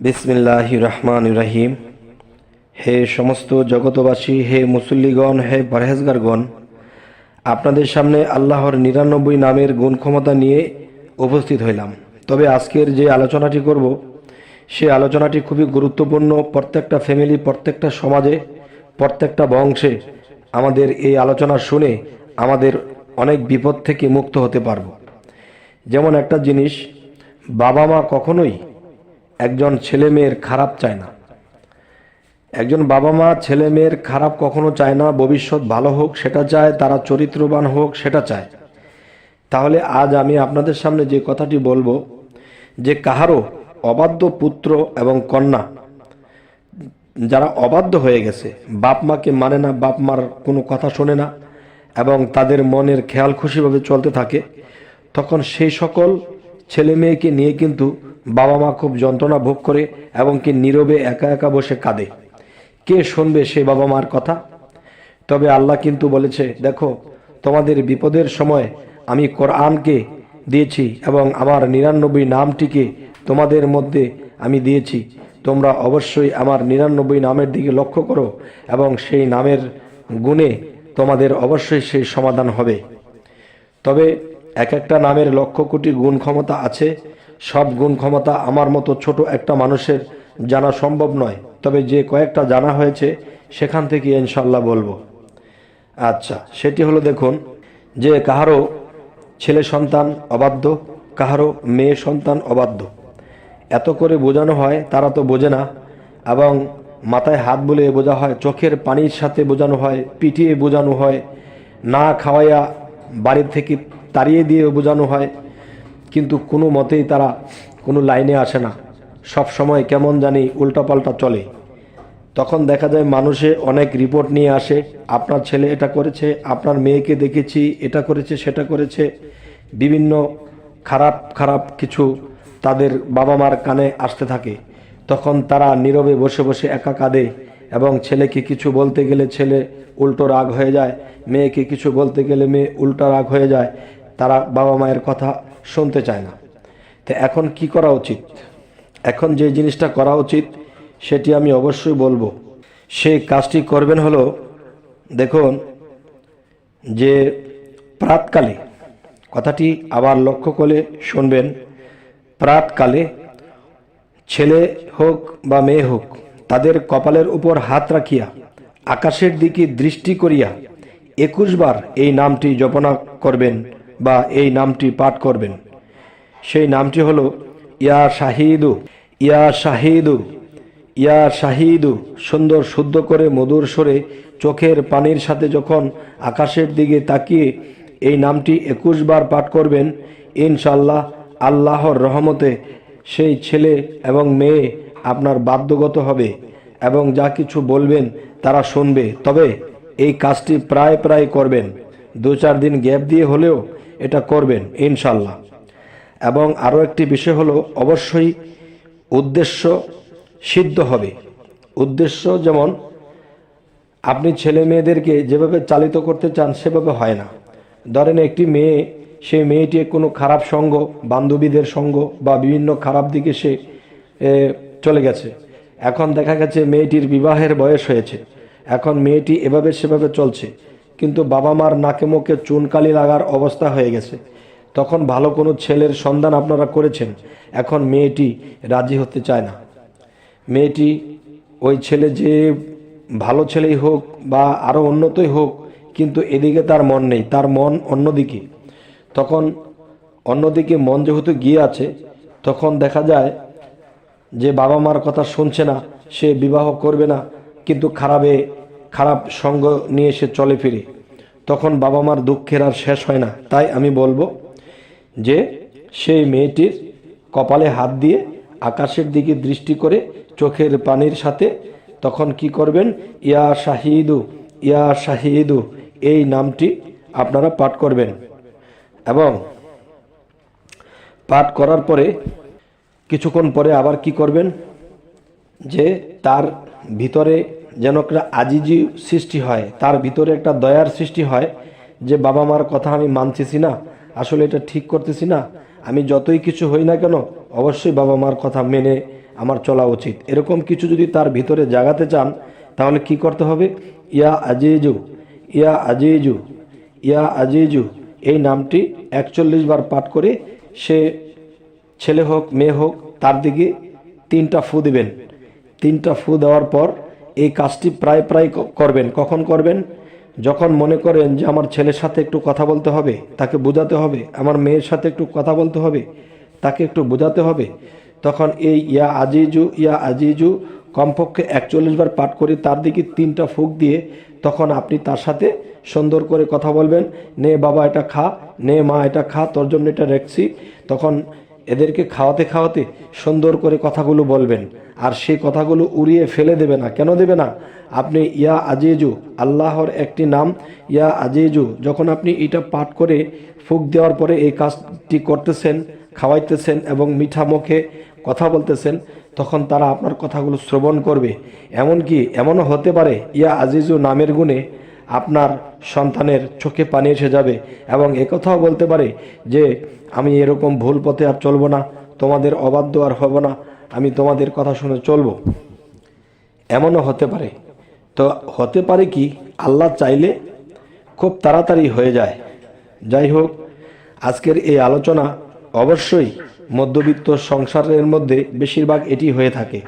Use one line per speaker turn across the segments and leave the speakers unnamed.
বিসমিল্লাহ রহমান রাহিম। হে সমস্ত জগতবাসী হে মুসল্লিগণ, হে পরহেজগারগণ, আপনাদের সামনে আল্লাহর নিরানব্বই নামের গুণ ক্ষমতা নিয়ে উপস্থিত হইলাম। তবে আজকের যে আলোচনাটি করব, সে আলোচনাটি খুবই গুরুত্বপূর্ণ। প্রত্যেকটা ফ্যামিলি প্রত্যেকটা সমাজে, প্রত্যেকটা বংশে আমাদের এই আলোচনা শুনে আমাদের অনেক বিপদ থেকে মুক্ত হতে পারব। যেমন একটা জিনিস বাবা মা কখনোই একজন ছেলে মেয়ের খারাপ চায় না। একজন বাবা মা ছেলে মেয়ের খারাপ কখনো চায় না, ভবিষ্যৎ ভালো হোক সেটা চায়, তারা চরিত্রবান হোক সেটা চায়। তাহলে আজ আমি আপনাদের সামনে যে কথাটি বলব, যে কাহারও অবাধ্য পুত্র এবং কন্যা, যারা অবাধ্য হয়ে গেছে, বাপ মাকে মানে না, বাপ মার কোনো কথা শোনে না এবং তাদের মনের খেয়াল খুশিভাবে চলতে থাকে, তখন সেই সকল ছেলে মেয়েকে নিয়ে কিন্তু বাবা মা খুব যন্ত্রণা ভোগ করে এবং কি নীরবে একা একা বসে কাঁদে। কে শুনবে সে বাবা মার কথা? তবে আল্লাহ কিন্তু বলেছে, দেখো, তোমাদের বিপদের সময় আমি কোরআনকে দিয়েছি এবং আমার নিরানব্বই নামটিকে তোমাদের মধ্যে আমি দিয়েছি। তোমরা অবশ্যই আমার নিরানব্বই নামের দিকে লক্ষ্য করো এবং সেই নামের গুণে তোমাদের অবশ্যই সেই সমাধান হবে। তবে এক একটা নামের লক্ষ কোটি গুণ ক্ষমতা আছে। সব গুণ ক্ষমতা আমার মতো ছোট একটা মানুষের জানা সম্ভব নয়। তবে যে কয়েকটা জানা হয়েছে, সেখান থেকে ইনশাল্লাহ বলব। আচ্ছা সেটি হলো দেখুন, যে কাহারও ছেলে সন্তান অবাধ্য কাহারও মেয়ে সন্তান অবাধ্য। এত করে বোঝানো হয়, তারা তো বোঝে না। এবং মাথায় হাত বলে বোঝা হয়, চোখের পানির সাথে বোঝানো হয়, পিটিয়ে বোঝানো হয়, না খাওয়াইয়া বাড়ি থেকে তাড়িয়ে দিয়ে বোঝানো হয়, কিন্তু কোনো মতেই তারা কোনো লাইনে আসে না। সব সময় কেমন জানি উল্টাপাল্টা চলে। তখন দেখা যায় মানুষে অনেক রিপোর্ট নিয়ে আসে, আপনার ছেলে এটা করেছে, আপনার মেয়েকে দেখেছি, এটা করেছে, সেটা করেছে, বিভিন্ন খারাপ খারাপ কিছু তাদের বাবা মার কানে আসতে থাকে। তখন তারা নীরবে বসে বসে একা কাঁদে এবং ছেলেকে কিছু বলতে গেলে ছেলে উল্টো রাগ হয়ে যায়, মেয়েকে কিছু বলতে গেলে মেয়ে উল্টো রাগ হয়ে যায় তারা বাবা মায়ের কথা শুনতে চায় না। তো এখন কি করা উচিত? এখন যে জিনিসটা করা উচিত, সেটি আমি অবশ্যই বলব। সেই কাজটি করবেন হলো, দেখুন, যে প্রাতকালে, কথাটি আবার লক্ষ্য করে শুনবেন, প্রাতকালে ছেলে হোক বা মেয়ে হোক, তাদের কপালের উপর হাত রাখিয়া, আকাশের দিকে দৃষ্টি করিয়া, একুশ বার এই নামটি জপনা করবেন। বা এই নামটি পাঠ করবেন। সেই নামটি হলো, ইয়া শাহিদু ইয়া শাহিদু ইয়া শাহিদু, সুন্দর শুদ্ধ করে মধুর স্বরে চোখের পানির সাথে যখন আকাশের দিকে তাকিয়ে এই নামটি একুশ বার পাঠ করবেন ইনশাল্লাহ আল্লাহর রহমতে সেই ছেলে এবং মেয়ে আপনার বাধ্যগত হবে এবং যা কিছু বলবেন তারা শুনবে। তবে এই কাজটি প্রায় প্রায় করবেন। দু চার দিন গ্যাপ দিয়ে হলেও এটা করবেন ইনশাল্লাহ এবং আরও একটি বিষয় হলো, অবশ্যই উদ্দেশ্য সিদ্ধ হবে। উদ্দেশ্য যেমন, আপনি ছেলে মেয়েদেরকে যেভাবে চালিত করতে চান, সেভাবে হয় না। ধরেন একটি মেয়ে, সেই মেয়েটি কোনো খারাপ সঙ্গ, বান্ধবীদের সঙ্গ বা বিভিন্ন খারাপ দিকে সে চলে গেছে। এখন দেখা গেছে মেয়েটির বিবাহের বয়স হয়েছে। এখন মেয়েটি এভাবে সেভাবে চলছে। কিন্তু বাবা মার নাকে মুখে চুনকালি লাগার অবস্থা হয়ে গেছে। তখন ভালো কোনো ছেলের সন্ধান আপনারা করেছেন। এখন মেয়েটি রাজি হতে চায় না। মেয়েটি ওই ছেলে যে ভালো ছেলেই হোক বা আরও উন্নতই হোক, কিন্তু এদিকে তার মন নেই, তার মন অন্যদিকে। তখন অন্যদিকে মন যেহেতু গিয়ে আছে, তখন দেখা যায় যে বাবা মার কথা শুনছে না, সে বিবাহ করবে না, কিন্তু খারাপে, খারাপ সঙ্গ নিয়ে সে চলে ফিরে। তখন বাবা মার দুঃখের আর শেষ হয় না। তাই আমি বলব যে, সেই মেয়েটির কপালে হাত দিয়ে আকাশের দিকে দৃষ্টি করে চোখের পানির সাথে তখন কি করবেন? ইয়া শাহিদু ইয়া শাহিদু, এই নামটি আপনারা পাঠ করবেন। এবং পাঠ করার পরে কিছুক্ষণ পরে আবার কি করবেন? যে তার ভিতরে যেন একটা আজিজি সৃষ্টি হয়, তার ভিতরে একটা দয়ার সৃষ্টি হয় যে বাবা মার কথা আমি মানতেছি না, আসলে এটা ঠিক করতেছি না, আমি যতই কিছু হই না কেন অবশ্যই বাবা মার কথা মেনে আমার চলা উচিত। এরকম কিছু যদি তার ভিতরে জাগাতে চান, তাহলে কি করতে হবে? ইয়া আজিজু ইয়া আজিজু ইয়া আজিজু, এই নামটি একচল্লিশ বার পাঠ করে সে ছেলে হোক, মেয়ে হোক, তার দিকে তিনটা ফু দিবেন। তিনটা ফু দেওয়ার পর এই কাজটি প্রায় প্রায় করবেন। কখন করবেন? যখন মনে করেন যে আমার ছেলের সাথে একটু কথা বলতে হবে, তাকে বোঝাতে হবে, আমার মেয়ের সাথে একটু কথা বলতে হবে, তাকে একটু বোঝাতে হবে, তখন এই ইয়া আজিজু ইয়া আজিজু কমপক্ষে একচল্লিশ বার পাঠ করে তার দিকে তিনটা ফুক দিয়ে তখন আপনি তার সাথে সুন্দর করে কথা বলবেন। নে বাবা, এটা খা, নে মা, এটা খা, তোর জন্য এটা রেখছি। তখন এদেরকে খাওয়াতে খাওয়াতে সুন্দর করে কথাগুলো বলবেন। আর সেই কথাগুলো উড়িয়ে ফেলে দেবে না। কেন দেবে না? আপনি ইয়া আজিজু, আল্লাহর একটি নাম, ইয়া আজিজু, যখন আপনি এটা পাঠ করে ফুক দেওয়ার পরে এই কাজটি করতেছেন, খাওয়াইতেছেন এবং মিঠা মুখে কথা বলতেছেন, তখন তারা আপনার কথাগুলো শ্রবণ করবে। এমনকি এমনও হতে পারে, ইয়া আজিজু নামের গুণে আপনার সন্তানের চোখে পানি এসে যাবে এবং একথাও বলতে পারে যে, আমি এরকম ভুল পথে আর চলবো না, তোমাদের অবাধ্য আর হব না আমি তোমাদের কথা শুনে চলবো। এমনও হতে পারে। তো হতে পারে কি, আল্লাহ চাইলে খুব তাড়াতাড়ি হয়ে যায়। যাই হোক, আজকের এই আলোচনা অবশ্যই মধ্যবিত্ত সংসারের মধ্যে বেশিরভাগ এটি হয়ে থাকে।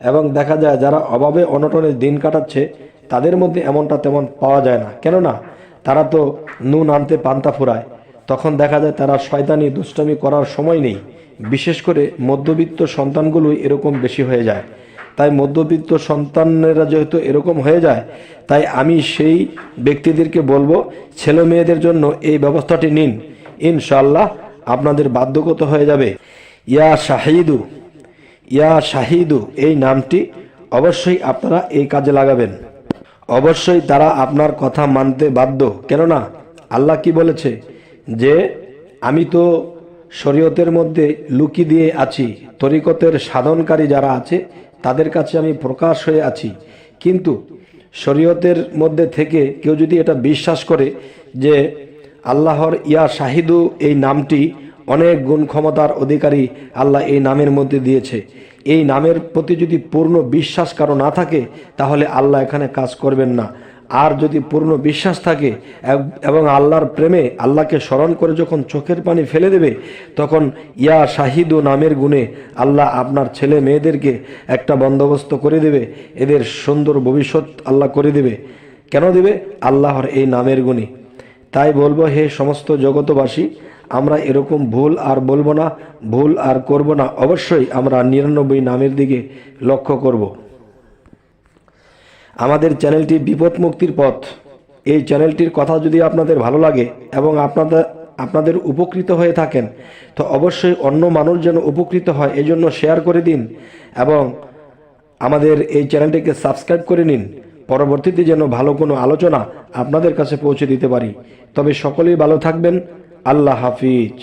এবং দেখা যায় যারা অভাবে অনটনে দিন কাটাচ্ছে, তাদের মধ্যে এমনটা তেমন পাওয়া যায় না। কেননা, তারা তো নুন আনতে পান্তা ফুরায়। তখন দেখা যায় তারা শয়তানি দুষ্টামি করার সময় নেই। বিশেষ করে মধ্যবিত্ত সন্তানগুলোই এরকম বেশি হয়ে যায়। তাই মধ্যবিত্ত সন্তানেরা যেহেতু এরকম হয়ে যায়, তাই আমি সেই ব্যক্তিদেরকে বলব, ছেলে মেয়েদের জন্য এই ব্যবস্থাটি নিন। ইনশাল্লাহ আপনাদের বাধ্যগত হয়ে যাবে। ইয়া শাহিদু ইয়া শাহিদু, এই নামটি অবশ্যই আপনারা এই কাজে লাগাবেন। অবশ্যই তারা আপনার কথা মানতে বাধ্য। কেননা আল্লাহ কি বলেছে? যে, আমি তো শরীয়তের মধ্যে লুকি দিয়ে আছি, তরিকতের সাধনকারী যারা আছে, তাদের কাছে আমি প্রকাশ হয়ে আছি। কিন্তু শরীয়তের মধ্যে থেকে কেউ যদি এটা বিশ্বাস করে যে আল্লাহর ইয়া শাহিদু এই নামটি অনেক গুণ ক্ষমতার অধিকারী আল্লাহ এই নামের মধ্যে দিয়েছে। এই নামের প্রতি যদি পূর্ণ বিশ্বাস কারও না থাকে, তাহলে আল্লাহ এখানে কাজ করবেন না। আর যদি পূর্ণ বিশ্বাস থাকে এবং আল্লাহর প্রেমে আল্লাহকে স্মরণ করে যখন চোখের পানি ফেলে দেবে, তখন ইয়া শাহিদু নামের গুণে আল্লাহ আপনার ছেলে মেয়েদেরকে একটা বন্দোবস্ত করে দেবে। এদের সুন্দর ভবিষ্যৎ আল্লাহ করে দেবে। কেন দেবে? আল্লাহর এই নামের গুণে। তাই বলব, হে সমস্ত জগতবাসী আমরা এরকম ভুল আর বলব না, ভুল আর করব না। অবশ্যই আমরা নিরানব্বই নামের দিকে লক্ষ্য করব। আমাদের চ্যানেলটি বিপদ মুক্তির পথ। এই চ্যানেলটির কথা যদি আপনাদের ভালো লাগে এবং আপনাদের আপনাদের উপকৃত হয়ে থাকেন, তো অবশ্যই অন্য মানুষ যেন উপকৃত হয় এই জন্য শেয়ার করে দিন এবং আমাদের এই চ্যানেলটিকে সাবস্ক্রাইব করে নিন। পরবর্তীতে যেন ভালো কোনো আলোচনা আপনাদের কাছে পৌঁছে দিতে পারি। তবে সকলেই ভালো থাকবেন। আল্লাহ হাফিজ।